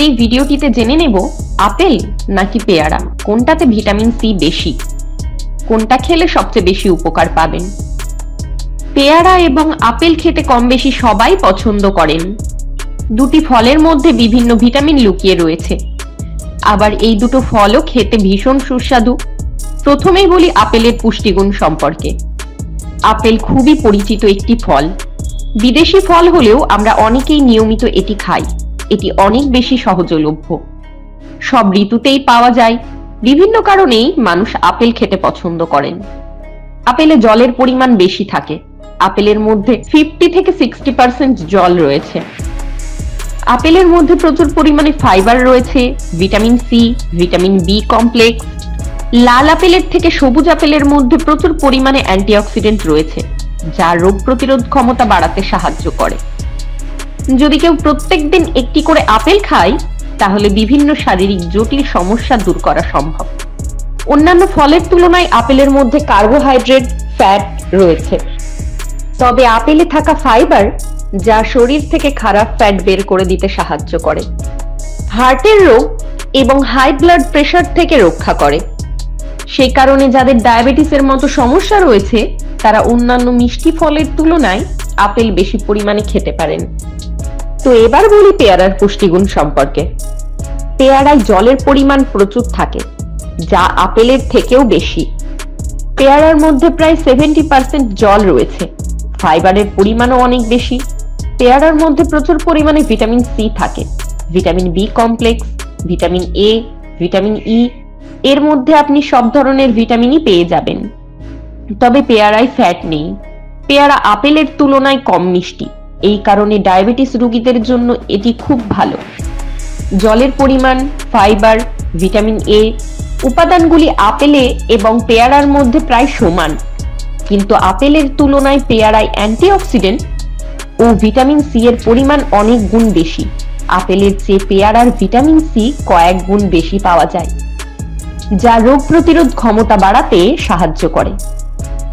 এই ভিডিওটিতে জেনে নেব আপেল নাকি পেয়ারা? কোনটাতে ভিটামিন সি বেশি? কোনটা খেলে সবচেয়ে বেশি উপকার পাবেন? পেয়ারা এবং আপেল খেতে কম বেশি সবাই পছন্দ করেন। দুটি ফলের মধ্যে বিভিন্ন ভিটামিন লুকিয়ে রয়েছে। আবার এই দুটো ফলও খেতে ভীষণ সুস্বাদু। প্রথমেই বলি আপেলের পুষ্টিগুণ সম্পর্কে। আপেল খুবই পরিচিত একটি ফল। বিদেশি ফল হলেও আমরা অনেকেই নিয়মিত এটি খাই। এটি অনেক বেশি সহজলভ্য। সব ঋতুতেই পাওয়া যায়। বিভিন্ন কারণেই মানুষ আপেল খেতে পছন্দ করেন। আপেলে জলের পরিমাণ বেশি থাকে। আপেলের মধ্যে ফিফটি থেকে সিক্সটি পার্সেন্ট জল রয়েছে। আপেলের মধ্যে প্রচুর পরিমাণে ফাইবার রয়েছে vitamin C vitamin B complex লাল আপেলের থেকে সবুজ আপেলের মধ্যে প্রচুর পরিমাণে অ্যান্টিঅক্সিডেন্ট রয়েছে, যা রোগ প্রতিরোধ ক্ষমতা বাড়াতে সাহায্য করে। যদি কেউ প্রত্যেকদিন একটি করে আপেল খায়, তাহলে বিভিন্ন শারীরিক জটিল সমস্যা দূর করা সম্ভব। অন্যান্য ফলের তুলনায় আপেলের মধ্যে কার্বোহাইড্রেট, ফ্যাট রয়েছে। তবে আপেলে থাকা ফাইবার যা শরীর থেকে খারাপ ফ্যাট বের করে দিতে সাহায্য করে। হার্টের রোগ এবং হাই ব্লাড প্রেশার থেকে রক্ষা করে। সেই কারণে যাদের ডায়াবেটিসের মতো সমস্যা রয়েছে, তারা অন্যান্য মিষ্টি ফলের তুলনায় আপেল বেশি পরিমাণে খেতে পারেন। তো এবার বলি পেয়ারার পুষ্টিগুণ সম্পর্কে। পেয়ারায় জলের পরিমাণ প্রচুর থাকে, যা আপেলের থেকেও বেশি। পেয়ারার মধ্যে প্রায় সেভেন্টি পার্সেন্ট জল রয়েছে, ফাইবারের পরিমাণও অনেক বেশি। পেয়ারার মধ্যে প্রচুর পরিমাণে ভিটামিন সি থাকে, vitamin B complex vitamin A vitamin E এর মধ্যে আপনি সব ধরনের ভিটামিনই পেয়ে যাবেন। তবে পেয়ারায় ফ্যাট নেই, পেয়ারা আপেলের তুলনায় কম মিষ্টি। এই কারণে ডায়াবেটিস রোগীদের জন্য এটি খুব ভালো। জলের পরিমাণ, ফাইবার, ভিটামিন এ, উপাদানগুলি আপেলে এবং পেয়ারার মধ্যে প্রায় সমান। কিন্তু আপেলের তুলনায় পেয়ারায় অ্যান্টিঅক্সিডেন্ট ও ভিটামিন সি এর পরিমাণ অনেক গুণ বেশি। আপেলের চেয়ে পেয়ারার ভিটামিন সি কয়েক গুণ বেশি পাওয়া যায়, যা রোগ প্রতিরোধ ক্ষমতা বাড়াতে সাহায্য করে।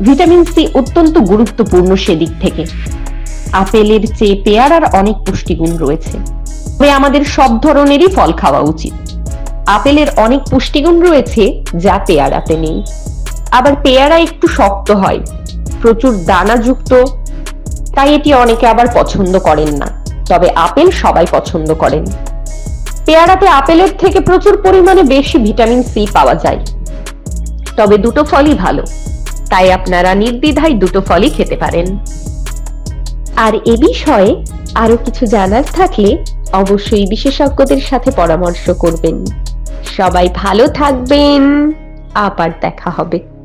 ভিটামিন সি অত্যন্ত গুরুত্বপূর্ণ সেদিক থেকে। আপেলের চেয়ে পেয়ারার অনেক পুষ্টিগুণ রয়েছে। তবে আমাদের সব ধরনেরই ফল খাওয়া উচিত। আপেলের অনেক পুষ্টিগুণ রয়েছে, যা পেয়ারাতে নেই। আবার পেয়ারা একটু শক্ত হয়, প্রচুর দানাযুক্ত, তাই এটি অনেকে আবার পছন্দ করেন না। তবে আপেল সবাই পছন্দ করেন। পেয়ারাতে আপেলের থেকে প্রচুর পরিমাণে বেশি ভিটামিন সি পাওয়া যায়। তবে দুটো ফলই ভালো, তাই আপনারা নির্দ্বিধায় দুটো ফলই খেতে পারেন। আর এ বিষয়ে আরও কিছু জানার থাকলে অবশ্যই বিশেষজ্ঞদের সাথে পরামর্শ করবেন। সবাই ভালো থাকবেন। আবার দেখা হবে।